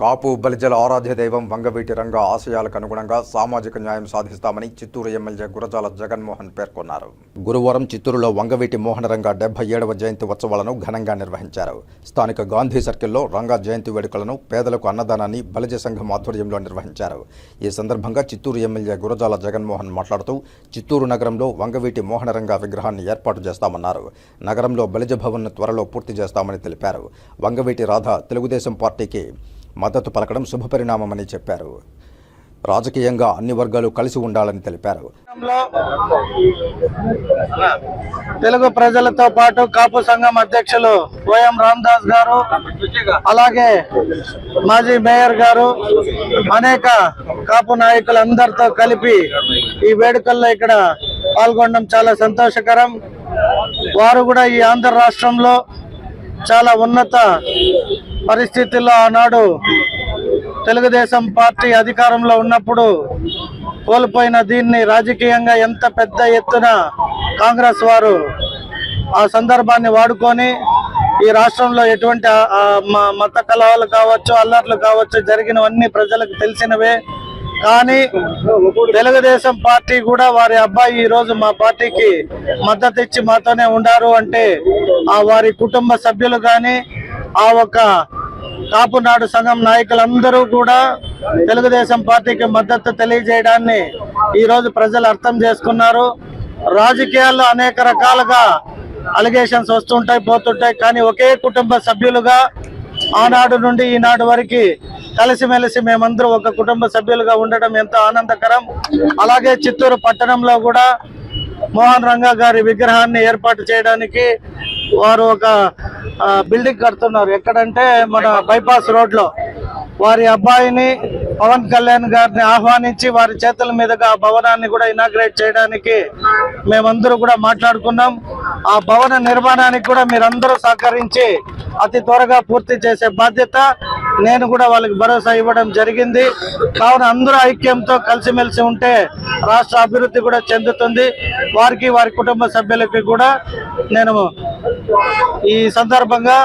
కాపు బలిజల ఆరాధ్య దైవం వంగవీటి రంగ ఆశయాలకు అనుగుణంగా సామాజిక న్యాయం సాధిస్తామని చిత్తూరు ఎమ్మెల్యే గురజాల జగన్మోహన్ పేర్కొన్నారు. గురువారం చిత్తూరులో వంగవీటి మోహన రంగ డెబ్బై ఏడవ జయంతి ఉత్సవాలను ఘనంగా నిర్వహించారు. స్థానిక గాంధీ సర్కిల్లో రంగా జయంతి వేడుకలను పేదలకు అన్నదానాన్ని బలిజ సంఘం ఆధ్వర్యంలో నిర్వహించారు. ఈ సందర్భంగా చిత్తూరు ఎమ్మెల్యే గురజాల జగన్మోహన్ మాట్లాడుతూ చిత్తూరు నగరంలో వంగవీటి మోహన రంగ విగ్రహాన్ని ఏర్పాటు చేస్తామన్నారు. నగరంలో బలిజ భవన్ను త్వరలో పూర్తి చేస్తామని తెలిపారు. వంగవీటి రాధ తెలుగుదేశం పార్టీకి మద్దతు పలకడం శుభపరిణామమని చెప్పారు. రాజకీయంగా అన్ని వర్గాలు కలిసి ఉండాలని తెలిపారు. తెలుగు ప్రజలతో పాటు కాపు సంఘం అధ్యక్షులు ఓఎం రామదాస్ గారు అలాగే మాజీ మేయర్ గారు అనేక కాపు నాయకులందరితో కలిపి ఈ వేడుకల్లో ఇక్కడ పాల్గొనడం చాలా సంతోషకరం. వారు కూడా ఈ ఆంధ్ర రాష్ట్రంలో చాలా ఉన్నత పరిస్థితుల్లో ఆనాడు తెలుగుదేశం పార్టీ అధికారంలో ఉన్నప్పుడు కోల్పోయిన దీన్ని రాజకీయంగా ఎంత పెద్ద ఎత్తున కాంగ్రెస్ వారు ఆ సందర్భాన్ని వాడుకొని ఈ రాష్ట్రంలో ఎటువంటి మత కలహాలు కావచ్చు అల్లర్లు కావచ్చు జరిగినవన్నీ ప్రజలకు తెలిసినవే. కానీ తెలుగుదేశం పార్టీ కూడా వారి అబ్బాయి ఈరోజు మా పార్టీకి మద్దతు ఇచ్చి మాతోనే ఉండారు అంటే ఆ వారి కుటుంబ సభ్యులు కానీ ఆ ఒక కాపునాడు సంఘం నాయకులందరూ కూడా తెలుగుదేశం పార్టీకి మద్దతు తెలియజేయడాన్ని ఈరోజు ప్రజలు అర్థం చేసుకున్నారు. రాజకీయాల్లో అనేక రకాలుగా అలిగేషన్స్ వస్తుంటాయి పోతుంటాయి. కానీ ఒకే కుటుంబ సభ్యులుగా ఆనాడు నుండి ఈనాడు వరకు కలిసిమెలిసి మేమందరూ ఒక కుటుంబ సభ్యులుగా ఉండడం ఎంతో ఆనందకరం. అలాగే చిత్తూరు పట్టణంలో కూడా మోహన్ రంగా గారి విగ్రహాన్ని ఏర్పాటు చేయడానికి వారు ఒక బిల్డింగ్ కడుతున్నారు. ఎక్కడంటే మన బైపాస్ రోడ్లో. వారి అబ్బాయిని పవన్ కళ్యాణ్ గారిని ఆహ్వానించి వారి చేతుల మీదుగా ఆ భవనాన్ని కూడా ఇనాగ్రేట్ చేయడానికి మేమందరూ కూడా మాట్లాడుకున్నాం. ఆ భవన నిర్మాణానికి కూడా మీరందరూ సహకరించి అతి త్వరగా పూర్తి చేసే బాధ్యత నేను కూడా వాళ్ళకి భరోసా ఇవ్వడం జరిగింది. కావున అందరూ ఐక్యంతో కలిసిమెలిసి ఉంటే రాష్ట్ర అభివృద్ధి కూడా చెందుతుంది. వారికి వారి కుటుంబ సభ్యులకి కూడా నేను ఈ సందర్భంగా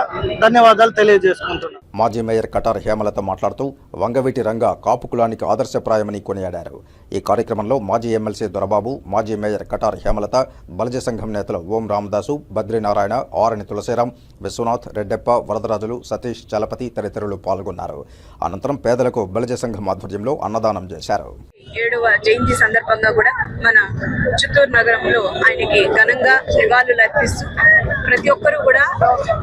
ధన్యవాదాలు తెలియజేసుకుంటున్నాను. మాజీ మేయర్ కటార్ హేమలత మాట్లాడుతూ వంగవీటి రంగ కాపు కులానికి ఆదర్శప్రాయమని కొనియాడారు. ఈ కార్యక్రమంలో మాజీ ఎమ్మెల్సీ దొరబాబు మాజీ మేయర్ కటార్ హేమలత బలజ సంఘం నేతలు ఓం రామదాసు బద్రీనారాయణ ఆరణి తులసిరాం విశ్వనాథ్ రెడ్డెప్ప వరదరాజులు సతీష్ చలపతి తదితరులు పాల్గొన్నారు. అనంతరం పేదలకు బలజ సంఘం ఆధ్వర్యంలో అన్నదానం చేశారు. ఏడవ జయంతి సందర్భంగా కూడా మన చిత్తూరు నగరంలో ఆయనకి ఘనంగా నివాళులు అర్పిస్తూ ప్రతి ఒక్కరూ కూడా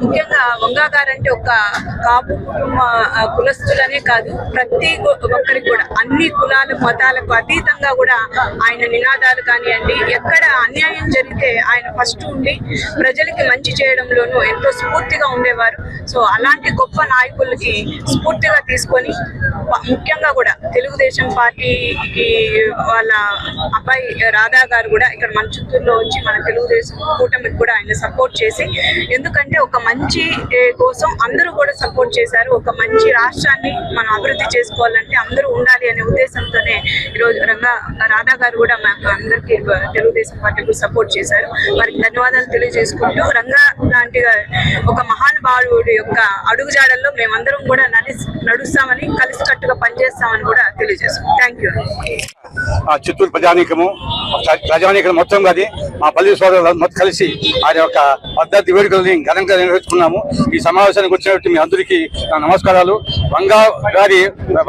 ముఖ్యంగా వంగా అంటే ఒక కాపు కుటుంబ కులస్తులనే కాదు ప్రతి ఒక్కరికి కూడా అన్ని కులాల మతాలకు అతీతంగా కూడా ఆయన నినాదాలు కానివ్వండి ఎక్కడ అన్యాయం జరిగితే ఆయన ఫస్ట్ ఉండి ప్రజలకి మంచి చేయడంలోనూ ఎంతో స్ఫూర్తిగా ఉండేవారు. సో అలాంటి గొప్ప నాయకులకి స్ఫూర్తిగా తీసుకొని ముఖ్యంగా కూడా తెలుగుదేశం పార్టీకి వాళ్ళ అబ్బాయి రాధా గారు కూడా ఇక్కడ మన చిత్తూరులో వచ్చి మన తెలుగుదేశం కూటమికి కూడా ఆయన సపోర్ట్ చేసి ఎందుకంటే ఒక మంచి కోసం అందరూ కూడా సపోర్ట్ చేశారు. ఒక మంచి రాష్ట్రాన్ని మనం అభివృద్ధి చేసుకోవాలంటే అందరూ ఉండాలి అనే ఉద్దేశంతోనే ఈరోజు రంగా రాధా గారు కూడా మాకు అందరికీ తెలుగుదేశం పార్టీకి సపోర్ట్ చేశారు. వారికి ధన్యవాదాలు తెలియజేసుకుంటూ రంగా లాంటి ఒక మహానుభావుడు యొక్క అడుగుజాడల్లో మేమందరం కూడా నడిస్ నడుస్తామని కలిసికట్టుగా పనిచేస్తామని కూడా తెలియజేస్తాం థ్యాంక్ యూ చిత్తూరు ప్రజానీకము ప్ర- ప్రజానీకం మొత్తం కాదు మా పల్లి సోదరులు మొత్తం కలిసి ఆయన యొక్క పద్ధతి వేడుకల్ని ఘనంగా నిర్వహించుకున్నాము ఈ సమావేశానికి వచ్చినట్టు మీ అందరికీ నా నమస్కారాలు. రంగా గారి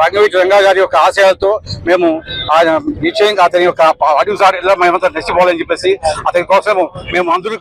రంగవీటి రంగా గారి యొక్క ఆశయాలతో మేము ఆయన నిశ్చయంగా అతని యొక్క అడుగుసారి మేమంతా నచ్చిపోవాలని చెప్పేసి అతని కోసం మేము అందరూ